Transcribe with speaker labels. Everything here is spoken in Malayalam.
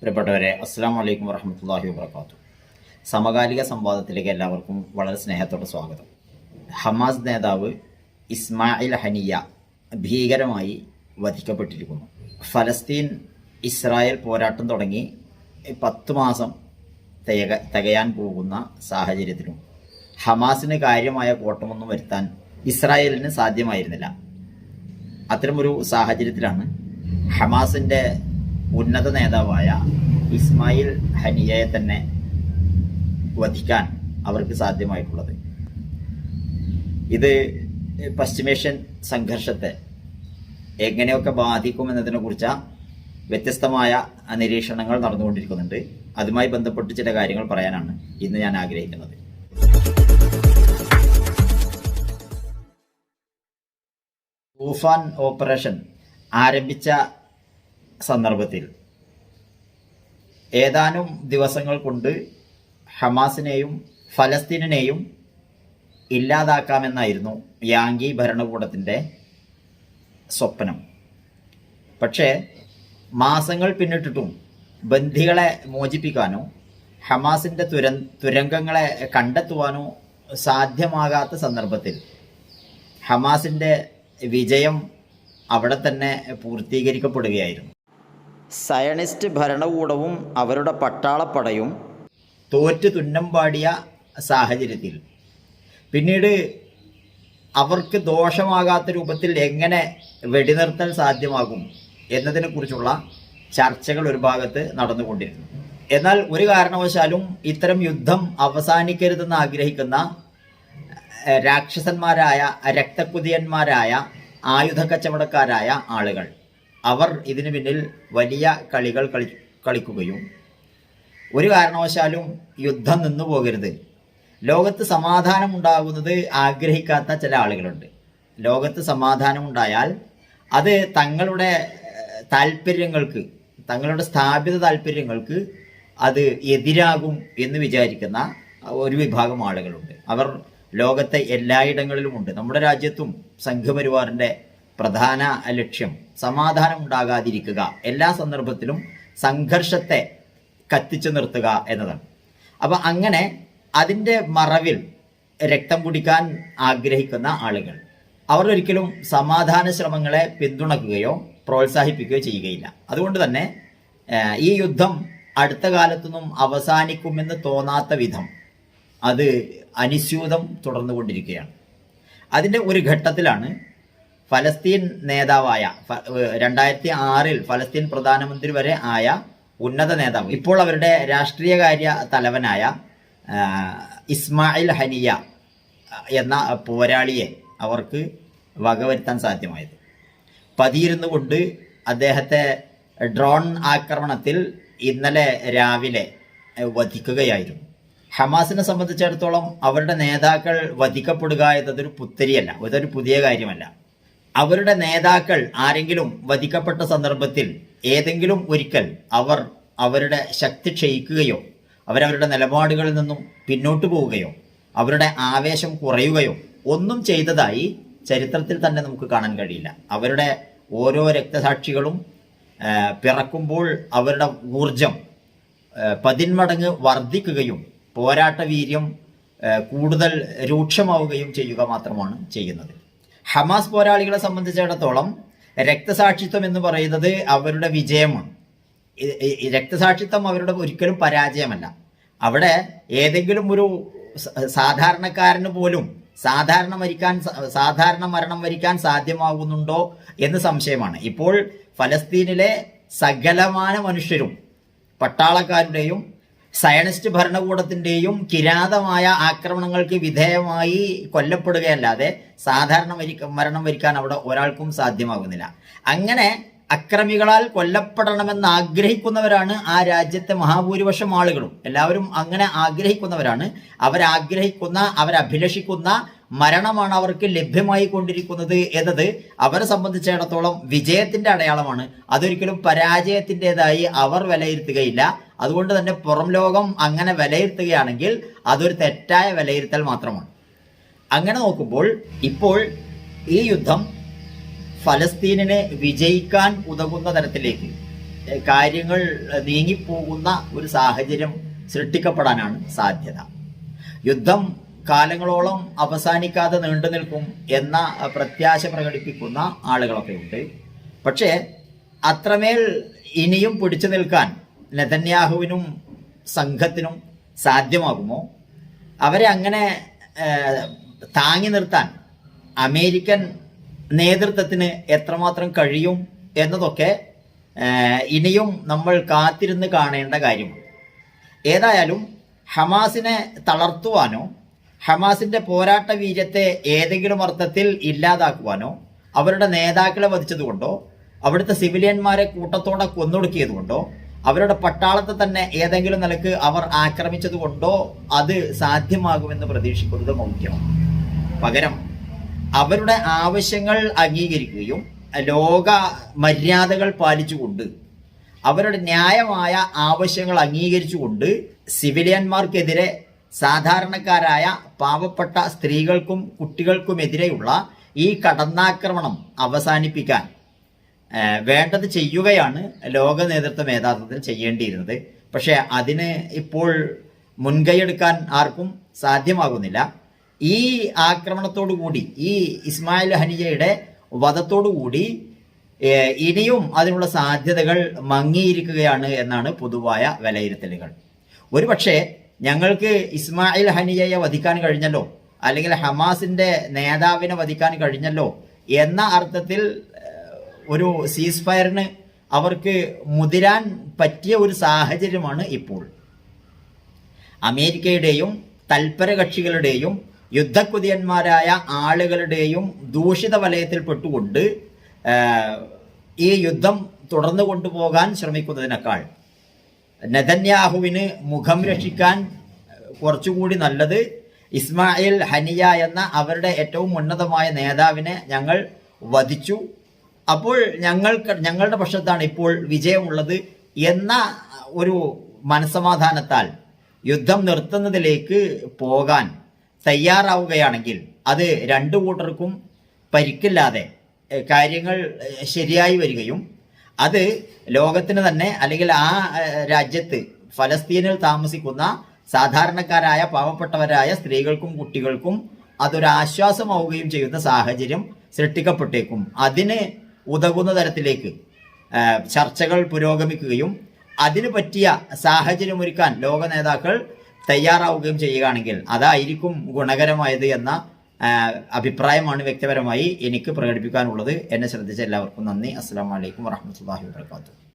Speaker 1: പ്രിയപ്പെട്ടവരെ അസ്സാം വലൈക്കും വരഹമുല്ലാഹി വാത്തു സമകാലിക സംവാദത്തിലേക്ക് എല്ലാവർക്കും വളരെ സ്നേഹത്തോടെ സ്വാഗതം. ഹമാസ് നേതാവ് ഇസ്മായിൽ ഹനിയ ഭീകരമായി വധിക്കപ്പെട്ടിരിക്കുന്നു. ഫലസ്തീൻ ഇസ്രായേൽ പോരാട്ടം തുടങ്ങി പത്ത് മാസം തികക തികയാൻ പോകുന്ന സാഹചര്യത്തിലും ഹമാസിന് കാര്യമായ കോട്ടമൊന്നും വരുത്താൻ ഇസ്രായേലിന് സാധ്യമായിരുന്നില്ല. അത്തരമൊരു സാഹചര്യത്തിലാണ് ഹമാസിന്റെ ഉന്നത നേതാവായ ഇസ്മായിൽ ഹനിയയെ തന്നെ വധിക്കാൻ അവർക്ക് സാധ്യമായിട്ടുള്ളത്. ഇത് പശ്ചിമേഷ്യൻ സംഘർഷത്തെ എങ്ങനെയൊക്കെ ബാധിക്കുമെന്നതിനെ കുറിച്ച വ്യത്യസ്തമായ നിരീക്ഷണങ്ങൾ നടന്നുകൊണ്ടിരിക്കുന്നുണ്ട്. അതുമായി ബന്ധപ്പെട്ട് ചില കാര്യങ്ങൾ പറയാനാണ് ഇന്ന് ഞാൻ ആഗ്രഹിക്കുന്നത്. തൂഫാൻ ഓപ്പറേഷൻ ആരംഭിച്ച സന്ദർഭത്തിൽ. ഏതാനും ദിവസങ്ങൾ കൊണ്ട് ഹമാസിനെയും ഫലസ്തീനെയും ഇല്ലാതാക്കാമെന്നായിരുന്നു യാങ്കി ഭരണകൂടത്തിന്റെ സ്വപ്നം. പക്ഷേ മാസങ്ങൾ പിന്നിട്ടിട്ടും ബന്ധികളെ മോചിപ്പിക്കാനോ ഹമാസിന്റെ തുര തുരങ്കങ്ങളെ കണ്ടെത്തുവാനോ സാധ്യമാകാത്ത സന്ദർഭത്തിൽ ഹമാസിന്റെ വിജയം അവിടെ തന്നെ പൂർത്തീകരിക്കപ്പെടുകയായിരുന്നു. സയണിസ്റ്റ് ഭരണകൂടവും അവരുടെ പട്ടാളപ്പടയും തോറ്റ് തുന്നം പാടിയ സാഹചര്യത്തിൽ. പിന്നീട് അവർക്ക് ദോഷമാകാത്ത രൂപത്തിൽ എങ്ങനെ വെടിനിർത്തൽ സാധ്യമാകും എന്നതിനെക്കുറിച്ചുള്ള ചർച്ചകൾ ഒരു ഭാഗത്ത് നടന്നുകൊണ്ടിരുന്നു. എന്നാൽ ഒരു കാരണവശാലും ഇത്തരം യുദ്ധം അവസാനിക്കരുതെന്ന് ആഗ്രഹിക്കുന്ന രാക്ഷസന്മാരായ രക്തക്കുതിയന്മാരായ ആയുധ കച്ചവടക്കാരായ ആളുകൾ അവർ ഇതിനു പിന്നിൽ വലിയ കളികൾ കളി കളിക്കുകയും ഒരു കാരണവശാലും യുദ്ധം നിന്നു പോകരുത്. ലോകത്ത് സമാധാനം ഉണ്ടാകുന്നത് ആഗ്രഹിക്കാത്ത ചില ആളുകളുണ്ട്. ലോകത്ത് സമാധാനം ഉണ്ടായാൽ അത് തങ്ങളുടെ താല്പര്യങ്ങൾക്ക് തങ്ങളുടെ സ്ഥാപിത താല്പര്യങ്ങൾക്ക് അത് എതിരാകും എന്ന് വിചാരിക്കുന്ന ഒരു വിഭാഗം ആളുകളുണ്ട്. അവർ ലോകത്തെ എല്ലായിടങ്ങളിലുമുണ്ട്. നമ്മുടെ രാജ്യത്തും സംഘപരിവാറിന്റെ പ്രധാന ലക്ഷ്യം സമാധാനം ഉണ്ടാകാതിരിക്കുക എല്ലാ സന്ദർഭത്തിലും സംഘർഷത്തെ കത്തിച്ചു നിർത്തുക എന്നതാണ്. അപ്പം അങ്ങനെ അതിന്റെ മറവിൽ രക്തം കുടിക്കാൻ ആഗ്രഹിക്കുന്ന ആളുകൾ അവർ ഒരിക്കലും സമാധാന ശ്രമങ്ങളെ പിന്തുണക്കുകയോ പ്രോത്സാഹിപ്പിക്കുകയോ ചെയ്യുകയില്ല. അതുകൊണ്ട് തന്നെ ഈ യുദ്ധം അടുത്ത കാലത്തൊന്നും അവസാനിക്കുമെന്ന് തോന്നാത്ത വിധം അത് അനുസ്യൂതം തുടർന്നുകൊണ്ടിരിക്കുകയാണ്. അതിന്റെ ഒരു ഘട്ടത്തിലാണ് ഫലസ്തീൻ നേതാവായ രണ്ടായിരത്തി ആറിൽ ഫലസ്തീൻ പ്രധാനമന്ത്രി വരെ ആയ ഉന്നത നേതാവ്. ഇപ്പോൾ അവരുടെ രാഷ്ട്രീയകാര്യ തലവനായ ഇസ്മായിൽ ഹനിയ എന്ന പോരാളിയെ അവർക്ക് വകവരുത്താൻ സാധ്യമായത്. പതിയിരുന്നു കൊണ്ട് അദ്ദേഹത്തെ ഡ്രോൺ ആക്രമണത്തിൽ ഇന്നലെ രാവിലെ വധിക്കുകയായിരുന്നു. ഹമാസിനെ സംബന്ധിച്ചിടത്തോളം അവരുടെ നേതാക്കൾ വധിക്കപ്പെടുക എന്നതൊരു പുത്തരിയല്ല ഇതൊരു പുതിയ കാര്യമല്ല. അവരുടെ നേതാക്കൾ ആരെങ്കിലും വധിക്കപ്പെട്ട സന്ദർഭത്തിൽ ഏതെങ്കിലും ഒരിക്കൽ അവർ അവരുടെ ശക്തി ക്ഷയിക്കുകയോ അവരവരുടെ നിലപാടുകളിൽ നിന്നും പിന്നോട്ട് പോവുകയോ അവരുടെ ആവേശം കുറയുകയോ ഒന്നും ചെയ്തതായി ചരിത്രത്തിൽ തന്നെ നമുക്ക് കാണാൻ കഴിയില്ല. അവരുടെ ഓരോ രക്തസാക്ഷികളും പിറക്കുമ്പോൾ അവരുടെ ഊർജം പതിന്മടങ്ങ് വർദ്ധിക്കുകയും പോരാട്ട വീര്യം കൂടുതൽ രൂക്ഷമാവുകയും ചെയ്യുക മാത്രമാണ് ചെയ്യുന്നത്. ഹമാസ് പോരാളികളെ സംബന്ധിച്ചിടത്തോളം രക്തസാക്ഷിത്വം എന്ന് പറയുന്നത് അവരുടെ വിജയമാണ്. രക്തസാക്ഷിത്വം അവരുടെ ഒരിക്കലും പരാജയമല്ല. അവിടെ ഏതെങ്കിലും ഒരു സാധാരണക്കാരന് പോലും സാധാരണ മരിക്കാൻ സാധാരണ മരണം വരിക്കാൻ സാധ്യമാകുന്നുണ്ടോ എന്ന് സംശയമാണ്. ഇപ്പോൾ ഫലസ്തീനിലെ സകലമായ മനുഷ്യരും പട്ടാളക്കാരുടെയും സയനിസ്റ്റ് ഭരണകൂടത്തിന്റെയും കിരാതമായ ആക്രമണങ്ങൾക്ക് വിധേയമായി കൊല്ലപ്പെടുകയല്ലാതെ സാധാരണ മരണം വരിക്കാൻ അവിടെ ഒരാൾക്കും സാധ്യമാകുന്നില്ല. അങ്ങനെ അക്രമികളാൽ കൊല്ലപ്പെടണമെന്ന് ആഗ്രഹിക്കുന്നവരാണ് ആ രാജ്യത്തെ മഹാഭൂരിപക്ഷം ആളുകളും. എല്ലാവരും അങ്ങനെ ആഗ്രഹിക്കുന്നവരാണ്. അവരാഗ്രഹിക്കുന്ന അവരഭിലഷിക്കുന്ന മരണമാണ് അവർക്ക് ലഭ്യമായി കൊണ്ടിരിക്കുന്നത് എന്നത് അവരെ സംബന്ധിച്ചിടത്തോളം വിജയത്തിന്റെ അടയാളമാണ്. അതൊരിക്കലും പരാജയത്തിന്റെതായി അവർ വിലയിരുത്തുകയില്ല. അതുകൊണ്ട് തന്നെ പുറം ലോകം അങ്ങനെ വിലയിരുത്തുകയാണെങ്കിൽ അതൊരു തെറ്റായ വിലയിരുത്തൽ മാത്രമാണ്. അങ്ങനെ നോക്കുമ്പോൾ ഇപ്പോൾ ഈ യുദ്ധം ഫലസ്തീനിനെ വിജയിക്കാൻ ഉതകുന്ന തരത്തിലേക്ക് കാര്യങ്ങൾ നീങ്ങിപ്പോകുന്ന ഒരു സാഹചര്യം സൃഷ്ടിക്കപ്പെടാനാണ് സാധ്യത. യുദ്ധം കാലങ്ങളോളം അവസാനിക്കാതെ നീണ്ടു നിൽക്കും എന്ന പ്രത്യാശ പ്രകടിപ്പിക്കുന്ന ആളുകളൊക്കെ ഉണ്ട്. പക്ഷേ അത്രമേൽ ഇനിയും പിടിച്ചു നിൽക്കാൻ നെതന്യാഹുവിനും സംഘത്തിനും സാധ്യമാകുമോ? അവരെ അങ്ങനെ താങ്ങി നിർത്താൻ അമേരിക്കൻ നേതൃത്വത്തിന് എത്രമാത്രം കഴിയും എന്നതൊക്കെ ഇനിയും നമ്മൾ കാത്തിരുന്ന് കാണേണ്ട കാര്യമാണ് ഏതായാലും ഹമാസിനെ തളർത്തുവാനോ ഹമാസിന്റെ പോരാട്ട വീര്യത്തെ ഏതെങ്കിലും അർത്ഥത്തിൽ ഇല്ലാതാക്കുവാനോ അവരുടെ നേതാക്കളെ വധിച്ചതുകൊണ്ടോ അവിടുത്തെ സിവിലിയന്മാരെ കൂട്ടത്തോടെ കൊന്നൊടുക്കിയതുകൊണ്ടോ അവരുടെ പട്ടാളത്തെ തന്നെ ഏതെങ്കിലും നിലയ്ക്ക് അവർ ആക്രമിച്ചത് കൊണ്ടോ അത് സാധ്യമാകുമെന്ന് പ്രതീക്ഷിക്കുന്നത് മൗഢ്യമാണ് പകരം അവരുടെ ആവശ്യങ്ങൾ അംഗീകരിക്കുകയും ലോക മര്യാദകൾ പാലിച്ചുകൊണ്ട് അവരുടെ ന്യായമായ ആവശ്യങ്ങൾ അംഗീകരിച്ചുകൊണ്ട് സിവിലിയന്മാർക്കെതിരെ സാധാരണക്കാരായ പാവപ്പെട്ട സ്ത്രീകൾക്കും കുട്ടികൾക്കുമെതിരെയുള്ള ഈ കടന്നാക്രമണം അവസാനിപ്പിക്കാൻ വേണ്ടത് ചെയ്യുകയാണ് ലോക നേതൃത്വ മേധാവിത്വത്തിൽ ചെയ്യേണ്ടിയിരുന്നത്. പക്ഷേ അതിന് ഇപ്പോൾ മുൻകൈയെടുക്കാൻ ആർക്കും സാധ്യമാകുന്നില്ല. ഈ ആക്രമണത്തോടു കൂടി ഈ ഇസ്മായിൽ ഹനിയയുടെ വധത്തോടു കൂടി ഇനിയും അതിനുള്ള സാധ്യതകൾ മങ്ങിയിരിക്കുകയാണ് എന്നാണ് പൊതുവായ വിലയിരുത്തലുകൾ. ഒരുപക്ഷെ ഞങ്ങൾക്ക് ഇസ്മായിൽ ഹനിയയെ വധിക്കാൻ കഴിഞ്ഞല്ലോ അല്ലെങ്കിൽ ഹമാസിന്റെ നേതാവിനെ വധിക്കാൻ കഴിഞ്ഞല്ലോ എന്ന അർത്ഥത്തിൽ ഒരു സീസ് ഫയറിന് അവർക്ക് മുതിരാൻ പറ്റിയ ഒരു സാഹചര്യമാണ് ഇപ്പോൾ. അമേരിക്കയുടെയും തൽപര കക്ഷികളുടെയും യുദ്ധക്കുതിയന്മാരായ ആളുകളുടെയും ദൂഷിത വലയത്തിൽപ്പെട്ടുകൊണ്ട് ഈ യുദ്ധം തുടർന്നു കൊണ്ടുപോകാൻ ശ്രമിക്കുന്നതിനേക്കാൾ നെതന്യാഹുവിന് മുഖം രക്ഷിക്കാൻ കുറച്ചുകൂടി നല്ലത് ഇസ്മായിൽ ഹനിയ എന്ന അവരുടെ ഏറ്റവും ഉന്നതമായ നേതാവിനെ ഞങ്ങൾ വധിച്ചു. അപ്പോൾ ഞങ്ങൾക്ക് ഞങ്ങളുടെ പക്ഷത്താണ് ഇപ്പോൾ വിജയമുള്ളത് എന്ന ഒരു മനസമാധാനത്താൽ യുദ്ധം നിർത്തുന്നതിലേക്ക് പോകാൻ തയ്യാറാവുകയാണെങ്കിൽ അത് രണ്ടു കൂട്ടർക്കും പരിക്കില്ലാതെ കാര്യങ്ങൾ ശരിയായി വരികയും അത് ലോകത്തിന് തന്നെ അല്ലെങ്കിൽ ആ രാജ്യത്ത് ഫലസ്തീനിൽ താമസിക്കുന്ന സാധാരണക്കാരായ പാവപ്പെട്ടവരായ സ്ത്രീകൾക്കും കുട്ടികൾക്കും അതൊരു ആശ്വാസമാവുകയും ചെയ്യുന്ന സാഹചര്യം സൃഷ്ടിക്കപ്പെട്ടേക്കും. അതിന് ഉതകുന്ന തരത്തിലേക്ക് ചർച്ചകൾ പുരോഗമിക്കുകയും അതിന് പറ്റിയ സാഹചര്യമൊരുക്കാൻ ലോക നേതാക്കൾ തയ്യാറാവുകയും ചെയ്യുകയാണെങ്കിൽ അതായിരിക്കും ഗുണകരമായത് എന്ന അഭിപ്രായമാണ് വ്യക്തിപരമായി എനിക്ക് പ്രകടിപ്പിക്കാനുള്ളത്. എന്നെ ശ്രദ്ധിച്ച എല്ലാവർക്കും നന്ദി. അസ്സാം വലൈക്കും വാഹമത്തല്ലാഹി വാത്തു